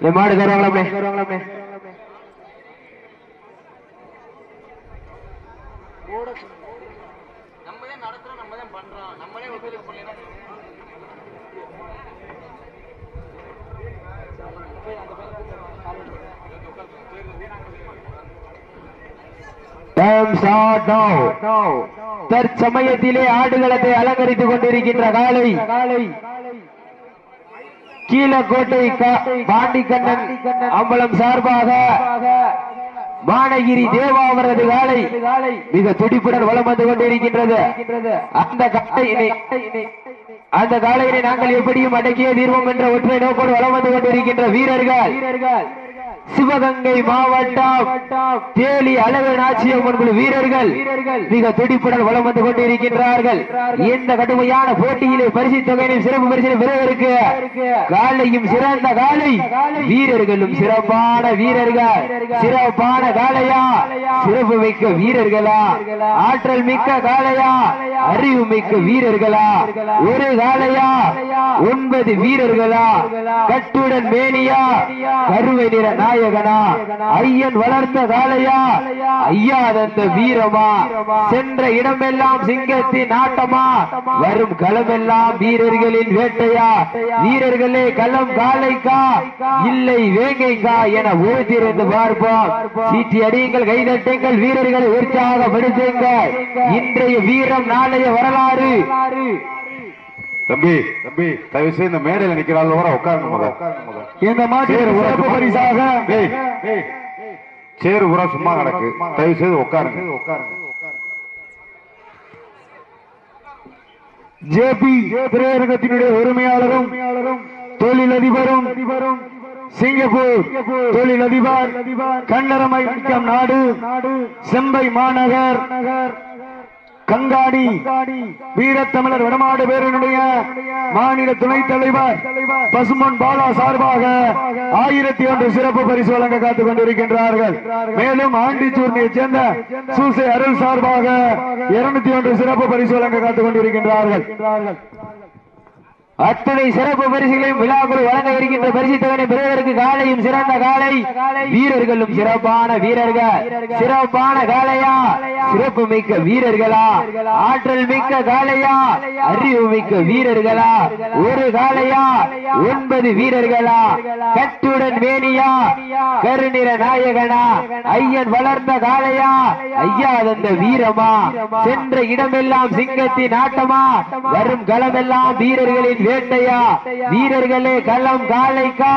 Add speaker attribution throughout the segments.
Speaker 1: இந்த மாடு தருவாங்களாமே
Speaker 2: நம்ம
Speaker 1: தற்சமயத்திலே ஆடுகளத்தை அலங்கரித்துக் கொண்டிருக்கின்ற காலை. கீழக்கோட்டை பாண்டிக்கண்ணன் அம்பலம் சார்பாக மானகிரி தேவா அவரது காலை மிக துடிப்புடன் வளம் வந்து கொண்டிருக்கின்றது. அந்த காலையினை அந்த காலையினை நாங்கள் எப்படியும் அடக்கிய தீர்வோம் என்ற ஒற்றை நோக்கோடு வளம் வந்து கொண்டிருக்கின்ற வீரர்கள். சிவகங்கை மாவட்டம். தேலி அளவு நாச்சியம்மன் குழு வீரர்கள் மிக துடிப்புடன் வலம் வந்து கொண்டிருக்கின்றார்கள். இந்த கடுமையான போட்டியிலே பரிசு தொகையிலும் சிறப்பு பரிசு பெறுவதற்கு காலையும் சிறந்த காலை. வீரர்களும் சிறப்பான வீரர்கள். சிறப்பான காலையா சிறப்பு மிக்க வீரர்களா. ஆற்றல் மிக்க காலையா அறிவு மிக்க வீரர்களா. ஒரு காலையா ஒன்பது வீரர்களா. கட்டுடன் மேனியா. கருவை நிற நாயகனா? ஐயன் வளர்த்த காலையா ஐயா தந்த வீரமா? சென்ற இடமெல்லாம் சிங்கத்தின் ஆட்டமா? வரும் களமெல்லாம் வீரர்களின் வேட்டையா? வீரர்களே களம் காலைக்கா? இல்லை வேங்கைக்கா என ஊர்த்திருந்து பார்ப்போம். சீட்டி அடியுங்கள் கைதட்டுங்கள் வீரர்களை உற்சாகப்படுத்துங்கள். இன்றைய வீரம் நாளைய வரலாறு.
Speaker 3: தம்பி தம்பி தயவு செய்து இந்த மேடையில நிக்கிறாள் வர உட்காருங்க முத
Speaker 1: இந்த
Speaker 3: சும்மா-
Speaker 1: பரிசாக
Speaker 3: சேரு பூரா சும்மா கிடக்கு. தயவு செய்து உட்காருங்க. உட்காருங்க
Speaker 1: ஜேபி திரையரங்கத்தினுடைய உரிமையாளரும் தொழிலதிபரும் சிங்கப்பூர் தொழிலதிபர் கண்ணரமைக்கம் நாடு செம்பை மாநகர் கங்காடி வீரத்தமிழர் வடமாடு பேரனுடைய மாநில துணைத் தலைவர் பசுமன் பாலா சார்பாக ஆயிரத்தி ஒன்று சிறப்பு பரிசு வழங்க காத்துக் கொண்டிருக்கின்றார்கள். மேலும் ஆண்டிச்சூர்ணியைச் சேர்ந்த சூசை அருள் சார்பாக இருநூத்தி ஒன்று சிறப்பு பரிசு வழங்க காத்துக் கொண்டிருக்கின்றார்கள். அத்தனை சிறப்பு பரிசுகளையும் விழாக்குள் வழங்க இருக்கின்ற பரிசு தொகையை பெறுவதற்கு காலையும் சிறந்த காலை. வீரர்களும் சிறப்பான வீரர்கள். சிறப்பான காலையா சிறப்பு மிக்க வீரர்களா? ஆற்றல் மிக்க காலையா அறிவு மிக்க வீரர்களா? ஒரு காலையா ஒன்பது வீரர்களா? கட்டுடன் வேணியா கருநிற நாயகனா? ஐயன் வளர்ந்த காலையா ஐயா தந்த வீரமா? சென்ற இடமெல்லாம் சிங்கத்தின் ஆட்டமா? வரும் களமெல்லாம் வீரர்களின் வேட்டையா? வீரர்களே களம் காலைக்கா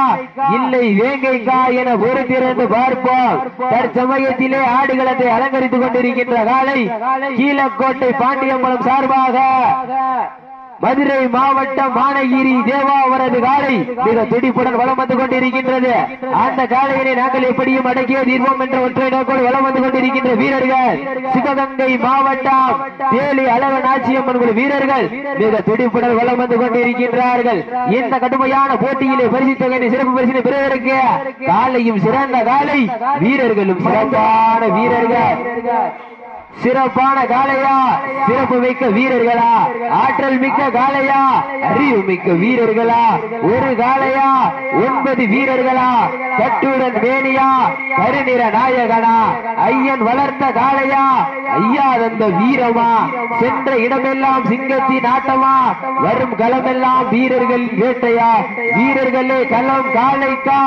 Speaker 1: இல்லை வேங்கைக்கா என பொறுத்திருந்து பார்ப்போம். தற்சமயத்திலே ஆடுகளத்தை அலங்கரித்துக் கொண்டிருக்கின்ற காலை கீழக்கோட்டை பாண்டியம்பலம் சார்பாக மதுரை மாவட்டம் மானகிரி தேவா அவரது காலை மிக துடிப்புடன் வளம் வந்து கொண்டிருக்கின்றது. அந்த காலையினை நாங்கள் எப்படியும் அடக்கிய தீர்வோம் என்ற ஒற்றை நோக்கோடு வலம் வந்து கொண்டிருக்கின்ற வீரர்கள் சிவகங்கை மாவட்டம் தேலி அழக நாச்சியம்மன் குழு வீரர்கள் மிக துடிப்புடன் வலம் வந்து கொண்டிருக்கின்றார்கள். இந்த கடுமையான போட்டியிலே பரிசு தொகை சிறப்பு பரிசினை பெறுவதற்கு காலையும் சிறந்த காலை வீரர்களும் சிறப்பான வீரர்கள். சிறப்பான காளையா சிறப்பு மிக்க வீரர்களா ஆற்றல் மிக்க காளையா அறிவு மிக்க வீரர்களா ஒரு காளையா ஒன்பது வீரர்களா கட்டுடன் வேணியா கருநிற நாயகனா ஐயன் வளர்த்த காளையா ஐயா தந்த வீரமா சென்ற இடமெல்லாம் சிங்கத்தின் ஆட்டமா வரும் களமெல்லாம் வீரர்கள் வேட்டையா வீரர்களே களம் காளைக்கா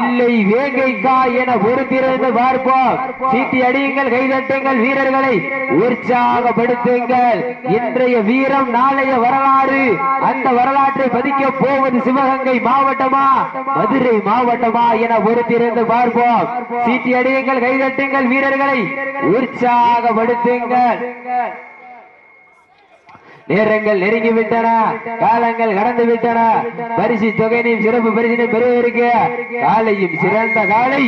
Speaker 1: இல்லை வேங்கைக்கா என பொறுத்திருந்து பார்ப்போம். சீட்டி அடியுங்கள் கைதட்டுங்கள் வீரர்கள். உற்சாகப்படுத்துங்கள். இன்றைய வீரம் நாளைய வரலாறு. அந்த வரலாற்றை பதிக்க போவது சிவகங்கை மாவட்டமா? மதுரை மாவட்டமா என பொறுத்திருந்து பார்ப்போம். சீட்டி அடியுங்கள் கைதட்டுங்கள் வீரர்களை. உற்சாகப்படுத்துங்கள். நேரங்கள் நெருங்கி விட்டன. காலங்கள் கடந்து விட்டன. பரிசு தொகையினையும் சிறப்பு பரிசினை பெறுவதற்கு காலையும் சிறந்த காலை.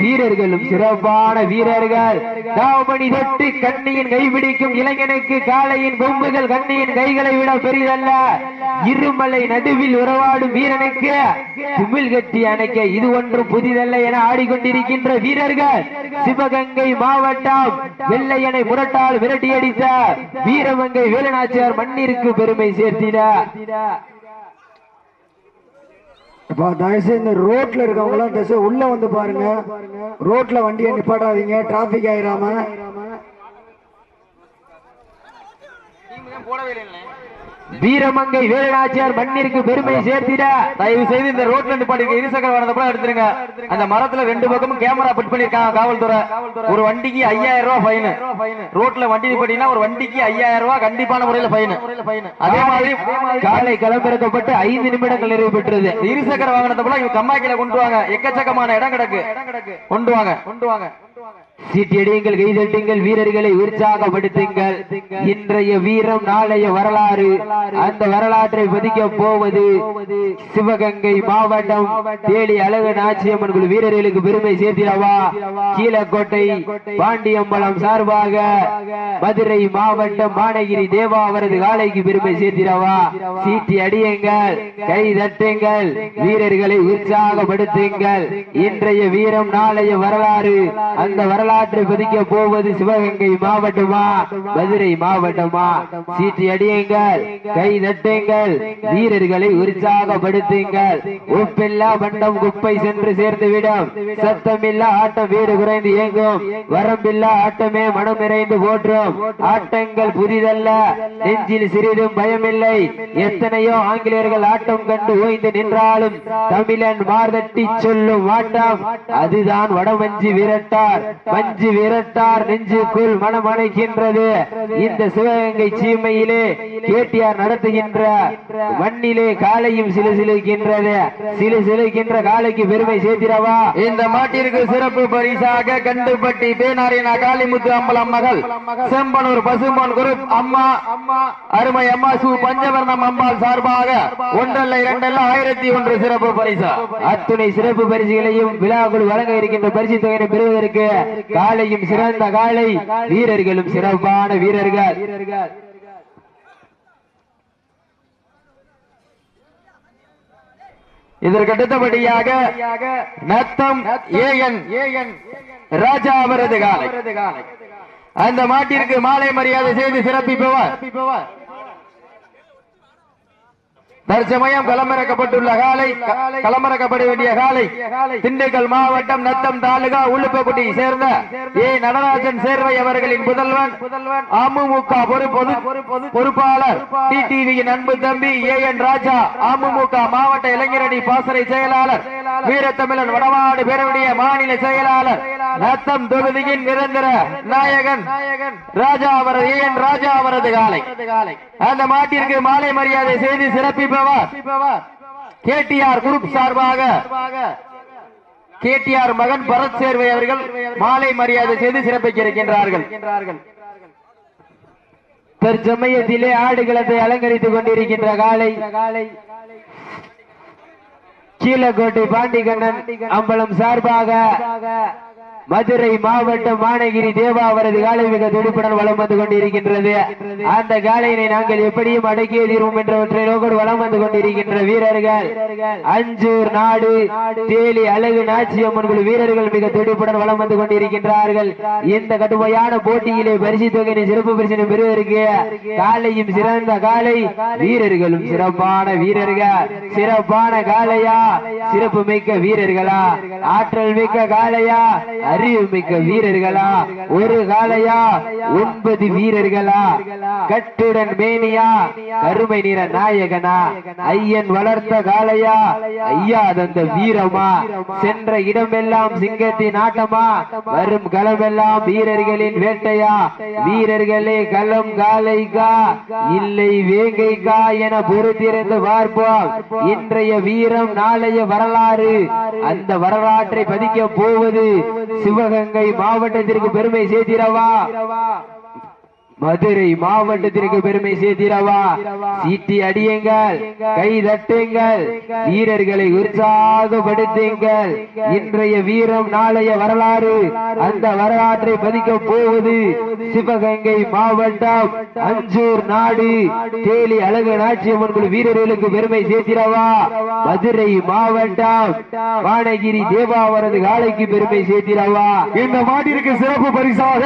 Speaker 1: வீரர்களும் சிறப்பான வீரர்கள். தாவமணி தொட்டு கண்ணியின் கைபிடிக்கும் இளைஞனுக்கு காலையின் கொம்புகள் கண்ணியின் கைகளை விட பெரிதல்ல. இருமலை நடுவில் உறவாடும் வீரனுக்கு குமிழ் கட்டி அணைக்க இது ஒன்றும் புதிதல்ல என ஆடிக்கொண்டிருக்கின்ற வீரர்கள் சிவகங்கை மாவட்டம் வெள்ளையனை முரட்டால் விரட்டியடித்த வீரமங்கை வேலுநாச்சியார் மண்ணிற்கு பெருமை சேர்த்திட.
Speaker 4: தயவுசெய்து இந்த ரோட்ல இருக்கவங்க தயவுசெய்து உள்ள வந்து பாருங்க. ரோட்ல வண்டியை நிப்பாட்டாதீங்க டிராபிக் ஆயிராம.
Speaker 1: வீரமங்கை வேலுநாச்சியார் மண்ணிற்கு பெருமை சேர்த்திட
Speaker 5: தயவு செய்து இந்த ரோட்ல நிப்பாட்டிருக்க இருசக்கர வாகனத்தை கூட எடுத்துருங்க. அந்த மரத்துல ரெண்டு பக்கமும் கேமரா பிட் பண்ணிருக்காங்க காவல்துறை. ஒரு வண்டிக்கு ஐயாயிரம் ரூபாய் ஃபைன் ரோட்ல வண்டி நிப்பாட்டினா ஒரு வண்டிக்கு ஐயாயிரம் ரூபாய் கண்டிப்பான முறையில ஃபைன் அதே மாதிரி
Speaker 1: காலை களமிறக்கப்பட்டு ஐந்து நிமிடங்கள் நிறைவு பெற்றது.
Speaker 5: இருசக்கர வாகனத்தை கூட இவங்க கம்மாக்கில கொண்டு வாங்க. எக்கச்சக்கமான இடம் கிடக்கு. கொண்டு வாங்க கொண்டு வாங்க.
Speaker 1: சீட்டியடியுங்கள் கைதட்டுங்கள் வீரர்களை உற்சாகப்படுத்துங்கள். இன்றைய வீரம் நாளைய வரலாறு. அந்த வரலாற்றை பதிக்க போவது சிவகங்கை மாவட்டம். தேடி அழகு நாச்சியம்மன் குழு வீரர்களுக்கு பெருமை சேர்த்திடவா? கீழக்கோட்டை பாண்டியம்பலம் சார்பாக மதுரை மாவட்டம் மானகிரி தேவா அவரது காலைக்கு பெருமை சேர்த்திடவா? சீட்டி அடியுங்கள் கை தட்டுங்கள் வீரர்களை உற்சாகப்படுத்துங்கள். இன்றைய வீரம் நாளைய வரலாறு. அந்த இந்த வரலாற்றை பதிக்க போவது சிவகங்கை மாவட்டமா? மதுரை மாவட்டமா? சீட்டி அடியுங்கள் கை நட்டுங்கள் வீரர்களை உற்சாகப்படுத்துங்கள். உப்பில்லா மண்டம் குப்பை சென்று சேர்ந்துவிடும் சத்தமில்லா ஆட்டம் வீடு குறைந்து இயங்கும். வரம்பில்லா ஆட்டமே மனம் நிறைந்து போற்றும். ஆட்டங்கள் புதிதல்ல. நெஞ்சில் சிறிதும் பயமில்லை. எத்தனையோ ஆங்கிலேயர்கள் ஆட்டம் கண்டு ஓய்ந்து நின்றாலும் தமிழன் மார்தட்டி சொல்லும் ஆட்டம். அதுதான் வடமஞ்சி விரட்டார். மஞ்சு விரட்டார் நெஞ்சுக்குள் மனம் அணைக்கின்றது இந்த சிவகங்கை சீமையிலே கேட்டியார் நடத்துகின்ற மண்ணிலே காலையும் சிலு சிலுக்கின்றது. சிலு சிலுக்கின்ற காலைக்கு பெருமை சேர்த்திடவா?
Speaker 5: இந்த மாட்டிற்கு சிறப்பு பரிசாக கண்டுபட்டி பேனாரின் காளிமுத்து அம்பலம் மகள் செம்பனூர் பசும்பொன் குரூப் அம்மா அருமை அம்மா சு பஞ்சவர்ணம் அம்பாள் சார்பாக ஒன்றல்ல இரண்டல்ல ஆயிரத்தி ஒன்று சிறப்பு பரிசா.
Speaker 1: அத்துணை சிறப்பு பரிசுகளையும் விழாக்குழு வழங்க இருக்கின்ற பரிசு தொகையை பெறுவதற்கு காலையும் சிறந்த காலை வீரர்களும் சிறப்பான வீரர்கள்.
Speaker 5: இதற்கடுத்தபடியாக நத்தம் ஏஎன் ஏஎன் ராஜா அவரது காலை அந்த மாட்டிற்கு மாலை மரியாதை செய்து சிறப்பிப்பவர். தற்சமயம் களமிறக்கப்பட்டுள்ள காலை களமிறக்கப்பட வேண்டிய காலை திண்டுக்கல் மாவட்டம் நத்தம் தாலுகா உளுப்பக்குடி சேர்ந்த ஏ. நடராஜன் சேர்வை அவர்களின் புதல்வன் புதல்வன் அமமுக பொறுப்பு பொறுப்பாளர் டிடிவியின் அன்பு தம்பி ஏ. என். ராஜா அமுமுக மாவட்ட இளைஞரணி பாசறை செயலாளர் வீரத்தமிழன் வடமாடு பேரவுடைய மாநில செயலாளர் நத்தம் தொகுதியின் நிரந்தர நாயகன் ராஜா அவரது ஏ என் ராஜா அவரது காலை. அந்த மாட்டிற்கு மாலை மரியாதை செய்து சிறப்பிப்பவர் கேடிஆர் குரூப் சார்பாக கேடிஆர் மகன் பரத் சேர்வை அவர்கள் மாலை மரியாதை செய்து சிறப்பிக்க இருக்கின்றார்கள்
Speaker 1: தற்சமயத்திலே ஆடுகளத்தை அலங்கரித்துக் கொண்டிருக்கின்ற காலை கீழக்கோட்டை பாண்டிகண்ணன் அம்பலம் சார்பாக மதுரை மாவட்டம் மானகிரி தேவா அவரது காலை மிக துடிப்புடன் வளம் வந்து கொண்டிருக்கின்றது. அந்த காலையினை நாங்கள் எப்படியும் அடக்கிய தீர்வோம் என்றவற்றை நோக்கோடு வளம் வந்து கொண்டிருக்கின்ற வீரர்கள். அஞ்சூர் நாடு தேலி அழகு நாச்சியம்மன் குழு வீரர்கள் மிக துடிப்புடன் வளம் வந்து கொண்டிருக்கின்றார்கள். இந்த கடுமையான போட்டியிலே பரிசு தொகையினை சிறப்பு பரிசினை பெறுவதற்கு காலையும் சிறந்த காலை வீரர்களும் சிறப்பான வீரர்கள். சிறப்பான காலையா? சிறப்பு மிக்க வீரர்களா? ஆற்றல் மிக்க காலையா? அறிவுமிக்க வீரர்களா? ஒரு காலையா ஒன்பது வீரர்களா? கட்டுடன் மேனியா? கருமை நிற நாயகனா? ஐயன் வளர்த்த காலையா ஐயா தந்த வீரமா? சென்ற இடமெல்லாம் சிங்கத்தின் ஆட்டமா? வரும் களமெல்லாம் வீரர்களின் வேட்டையா? வீரர்களே களம் காலைக்கா இல்லை வேங்கைக்கா என பொறுத்திருந்து பார்ப்போம். இன்றைய வீரம் நாளைய வரலாறு. அந்த வரலாற்றை பதிக்க போவது சிவகங்கை மாவட்டத்திற்கு பெருமை சேர்த்திரவா மதுரை மாவட்டத்திற்கு பெருமை சேர்த்திடவா? சீட்டி அடியுங்கள் கை தட்டுங்கள் வீரர்களை உற்சாகப்படுத்துங்கள். இன்றைய வீரம் நாளைய வரலாறு அந்த வரலாற்றை பதிக்க போவது சிவகங்கை மாவட்டம் அஞ்சூர் நாடு. தேலி அழகு நாச்சியம்மன் குழு வீரர்களுக்கு பெருமை சேர்த்திடவா? மதுரை மாவட்டம் வானகிரி தேவாவரது காலைக்கு பெருமை சேர்த்திடவா?
Speaker 3: இந்த மாட்டிற்கு சிறப்பு பரிசாக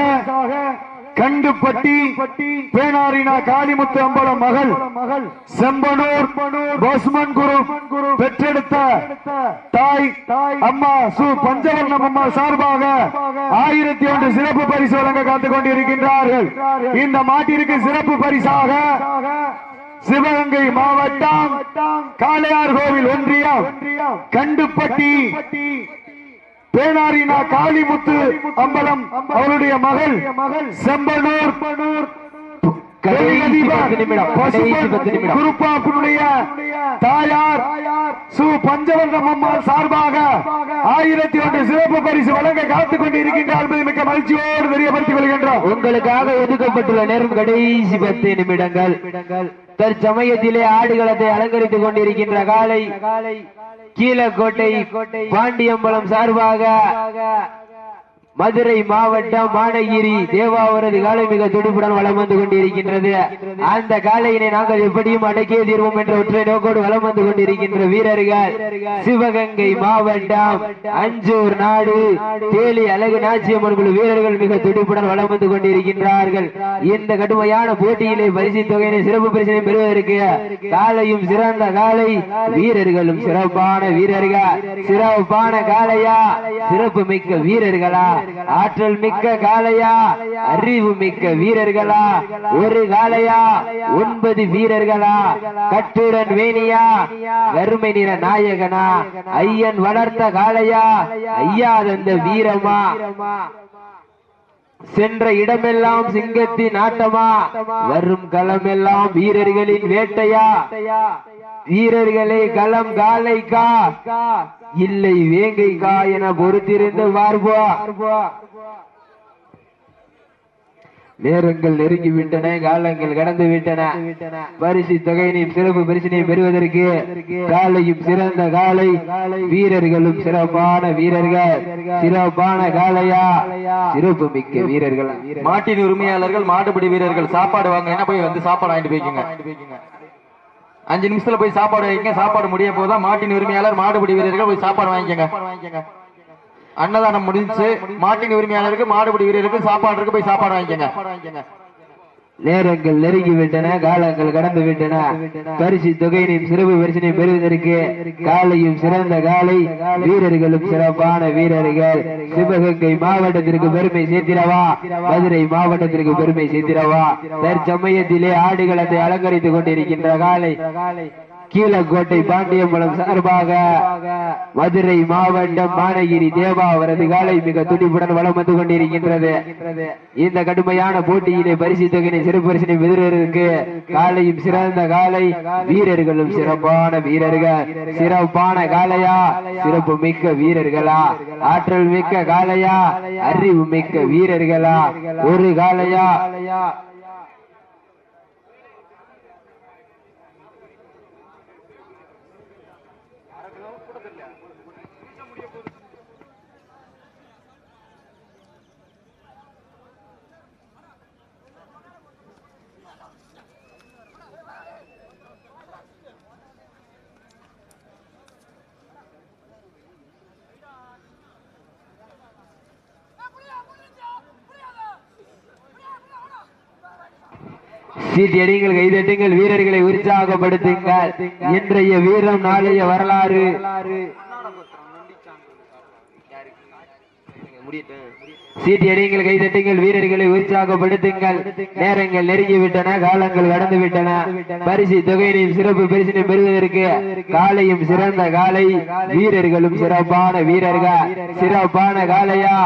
Speaker 3: கண்டுப்பட்டி பேனாரினா காளிமுத்து அம்பலம் மகள் மகள் செம்பனூர் போஸ்மன் குரு பெற்றெடுத்த தாய் தாய் அம்மா சு பஞ்சவர்ணம் அம்மா சார்பாக ஆயிரத்தி ஒன்று சிறப்பு பரிசு வழங்க காத்துக் கொண்டிருக்கின்றார்கள். இந்த மாட்டிற்கு சிறப்பு பரிசாக சிவகங்கை மாவட்டம் காளையார் கோவில் ஒன்றியம் கண்டுப்பட்டி பேனாரினா காளிமுத்து அம்பலம் அவருடைய மகள் செம்பனூர். குருப்பாப்பனுடைய தாயார் சு அம்மாள் சார்பாக ஆயிரத்தி ஒன்று சிறப்பு பரிசு வழங்க காத்துக் கொண்டு இருக்கின்றார் என்பதை மிக்க மகிழ்ச்சியோடு தெரியப்படுத்திக் கொள்கின்றோம்.
Speaker 1: உங்களுக்காக ஒதுக்கப்பட்டுள்ள நேரம் கடைசி பத்து நிமிடங்கள். தற்சமயத்திலே ஆடுகளத்தை அலங்கரித்துக் கொண்டிருக்கின்ற காலை கீழக்கோட்டை பாண்டியம்பலம் சார்பாக மதுரை மாவட்டம் மானகிரி தேவாவரது காலை மிக துடிப்புடன் வளம் வந்து கொண்டிருக்கின்றது. அந்த காலையினை நாங்கள் எப்படியும் அடக்கிய தீர்வோம் என்ற ஒற்றை நோக்கோடு வளம் வந்து கொண்டிருக்கின்ற வீரர்கள். சிவகங்கை மாவட்டம் அஞ்சூர் நாடு தேலி அழகு நாச்சியம்மன் குழு வீரர்கள் மிக துடிப்புடன் வளம் வந்து கொண்டிருக்கின்றார்கள். இந்த கடுமையான போட்டியிலே பரிசு தொகையினை சிறப்பு பரிசினை பெறுவதற்கு காலையும் சிறந்த காலை வீரர்களும் சிறப்பான வீரர்கள். சிறப்பான காலையா சிறப்பு மிக்க வீரர்களா? ஆற்றல் மிக்க காளையா? அறிவு மிக்க வீரர்களா? ஒரு காளையா? ஒன்பது வீரர்களா? கட்டுடன் வேணியா? கருமை நிற நாயகனா? ஐயன் வளர்த்த காளையா? ஐயா தந்த வீரமா? சென்ற இடமெல்லாம் சிங்கத்தின் ஆட்டமா? வரும் களமெல்லாம் வீரர்களின் வேட்டையா? வீரர்களே களம் காலைக்கா? இல்லை கா என பொறுத்திருந்து பார்ப்பா நேரங்கள் நெருங்கி விட்டன காலங்கள் கடந்து விட்டன பரிசு தொகையினையும் சிறப்பு பரிசினையும் பெறுவதற்கு காலையும் சிறந்த காலை. வீரர்களும் சிறப்பான வீரர்கள். சிறப்பான காலையா சிறப்பு மிக்க வீரர்கள்.
Speaker 5: மாட்டின் உரிமையாளர்கள் மாட்டுப்படி வீரர்கள் சாப்பாடு வாங்க என்ன போய் வந்து சாப்பாடு வாங்கிட்டு போய்க்குங்க? அஞ்சு நிமிஷத்துல போய் சாப்பாடு வைங்க. சாப்பாடு முடிய போதா மாட்டின் உரிமையாளர் மாடுபிடி வீரர்கள் போய் சாப்பாடு வாங்கிக்கங்க. அன்னதானம் முடிஞ்சு மாட்டின் உரிமையாளருக்கு மாடுபிடி வீரருக்கு சாப்பாடு இருக்கு போய் சாப்பாடு வாங்கிக்கங்க.
Speaker 1: நேரங்கள் நெருங்கி விட்டன காலங்கள் கடந்து விட்டன. பரிசு தொகையினையும் சிறப்பு பரிசினை பெறுவதற்கு காலையும் சிறந்த காலை வீரர்களும் சிறப்பான வீரர்கள். சிவகங்கை மாவட்டத்திற்கு பெருமை சேர்த்திடவா? மதுரை மாவட்டத்திற்கு பெருமை சேர்த்திடவா? தற்சமயத்திலே ஆடுகளத்தை அலங்கரித்துக் கொண்டிருக்கின்ற காலை கீழக்கோட்டை பாண்டியம்பலம் சார்பாக மதுரை மாவட்டம் மானகிரி தேவா அவரது காலை மிக துடிப்புடன் வலம் வந்து கொண்டிருக்கின்றது. இந்த கடுமையான போட்டியிலே பரிசு தொகையினை சிறப்பு பரிசினை பெறுவதற்கு காலையும் சிறந்த காலை. வீரர்களும் சிறப்பான வீரர்கள். சிறப்பான காளையா. சிறப்பு மிக்க வீரர்களா. ஆற்றல் மிக்க காளையா. அறிவு மிக்க வீரர்களா. ஒரு காளையா. சீட்டியடிங்கள் கைதட்டுங்கள் வீரர்களை உற்சாகப்படுத்துங்கள். இன்றைய வீரம் நாளைய வரலாறு. சீட்டடிங்கள் கைதட்டுங்கள் வீரர்களை உற்சாகப்படுத்துங்கள். நேரங்கள் நெருங்கிவிட்டன காலங்கள் கடந்து விட்டன பரிசு தொகையினையும் சிறப்பு பரிசினை பெறுவதற்கு காலையும் சிறந்த காலை. வீரர்களும் சிறப்பான வீரர்கள். சிறப்பான காலையா?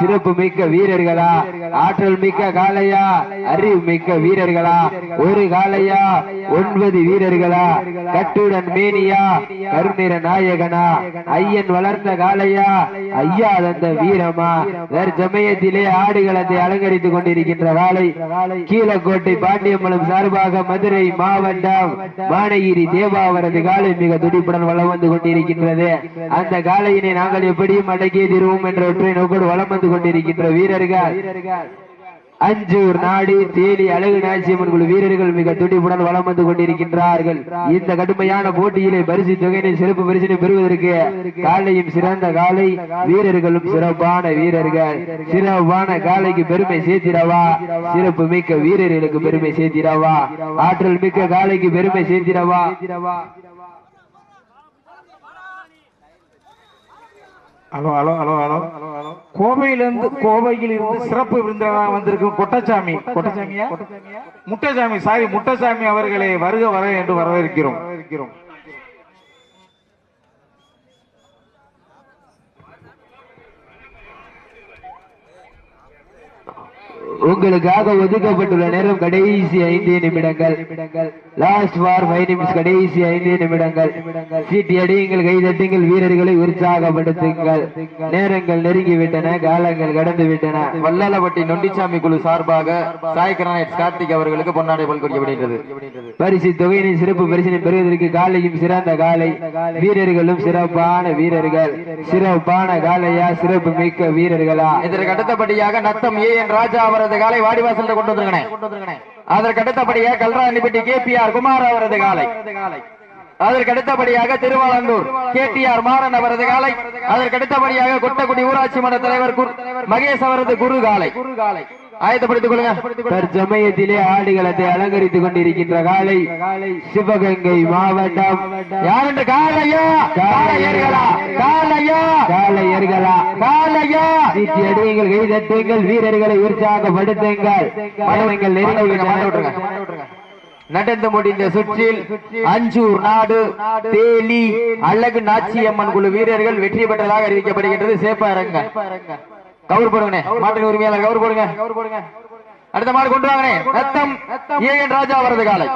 Speaker 1: சிறப்பு மிக்க வீரர்களா? ஆற்றல் மிக்க காலையா? அறிவு மிக்க வீரர்களா? ஒரு காலையா? ஒன்பது வீரர்களா? கட்டுடன் மேனியா? கருநிற நாயகனா? ஐயன் வளர்ந்த காலையா? ஐயா தந்த வீரமா? சமயத்திலே ஆடுகளத்தை அலங்கரித்துக் கொண்டிருக்கின்ற காலை கீழக்கோட்டை பாண்டியம்பலம் சார்பாக மதுரை மாவட்டம் வானகிரி தேவா அவரது காலை மிக துடிப்புடன் வளம் வந்து கொண்டிருக்கின்றது. அந்த காலையினை நாங்கள் எப்படியும் அடக்கிய தீர்வோம் என்ற ஒற்றை நோக்கோடு வளம் வந்து கொண்டிருக்கின்ற வீரர்கள். அஞ்சூர் நாடு தேனி அழகு நாச்சியம்மன் குழு வீரர்கள் மிக துடிப்புடன் வளம் வந்து கொண்டிருக்கின்றார்கள். இந்த கடுமையான போட்டியிலே பரிசு தொகையினை சிறப்பு பரிசினை பெறுவதற்கு காலையும் சிறந்த காலை வீரர்களும் சிறப்பான வீரர்கள். சிறப்பான காலைக்கு பெருமை சேர்த்திடவா? சிறப்பு மிக்க வீரர்களுக்கு பெருமை சேர்த்திடவா? ஆற்றல் மிக்க காலைக்கு பெருமை சேர்த்திடவா?
Speaker 3: Hello hello hello hello. கோவையிலிருந்து கோவையில் இருந்து சிறப்பு விருந்தினராக வந்திருக்கும் கொட்டச்சாமி. கொட்டச்சாமியா? முட்டசாமி சாரி முட்டசாமி அவர்களை வருக வர என்று வரவேற்கிறோம் வரவேற்கிறோம்.
Speaker 1: உங்களுக்காக ஒதுக்கப்பட்டுள்ள நேரம் கடைசி ஐந்து நிமிடங்கள். லாஸ்ட் ஃபார் ஃபைவ் நிமிஷம் கடைசி ஐந்து நிமிடங்கள். சீட்டி அடியுங்கள் கைதட்டுங்கள் வீரர்களை உற்சாகப்படுத்துங்கள். நேரங்கள் நெருங்கிவிட்டன காலங்கள் கடந்து விட்டன
Speaker 5: வல்லாலப்பட்டி நொண்டிச்சாமி குழு சார்பாக சாய் கார்த்திக் அவர்களுக்கு பொன்னாடை பல்கொடுக்கப்படுகிறது
Speaker 1: பரிசு தொகையினை சிறப்பு பரிசினை பெறுவதற்கு காலையும் சிறந்த காலை. வீரர்களும் சிறப்பான வீரர்கள். சிறப்பான காலையா சிறப்பு மிக்க வீரர்களா?
Speaker 5: இதற்கு அடுத்தபடியாக நத்தம் ஏ என் ராஜா அவரது கால வாடிவாசல் கொண்டு வந்திருக்கிறேன் அதற்கு அடுத்தபடியாக Kalranipatti K P R Kumar அவரது காலை. அதற்கு அடுத்தபடியாக Thiruvalandur K D R Maran அவரது காலை. அதற்கு அடுத்தபடியாக கொட்டக்குடி ஊராட்சி மன்ற தலைவர் மகேஷ் அவரது குரு காலை. ஆயத்தப்படுத்திக் கொள்ளுங்க
Speaker 1: தற்சமயத்திலே ஆடுகளத்தை அலங்கரித்துக் கொண்டிருக்கின்ற காலை சிவகங்கை மாவட்டம்.
Speaker 5: யார் என்று காலையா காலையர்களா காலையா
Speaker 1: காலையர்களா
Speaker 5: காலையா
Speaker 1: சீட்டி அடியுங்கள் கை தட்டுங்கள் வீரர்களை உற்சாகப்படுத்துங்கள். நேரங்கள் நெருங்கி விட்டன.
Speaker 5: நடந்து முடிந்த சுற்றில் அஞ்சூர் நாடு தேலி அழகு நாச்சியம்மன் குழு வீரர்கள் வெற்றி பெற்றதாக அறிவிக்கப்படுகின்றது. சேப்பாரங்க. கவர் போடுங்க மாட்டின் உரிமையாளர் கவர் போடுங்க. அடுத்த மாடு கொண்டு வாங்கினேன் ரத்தம் ஏ என் ராஜா வரது காலை.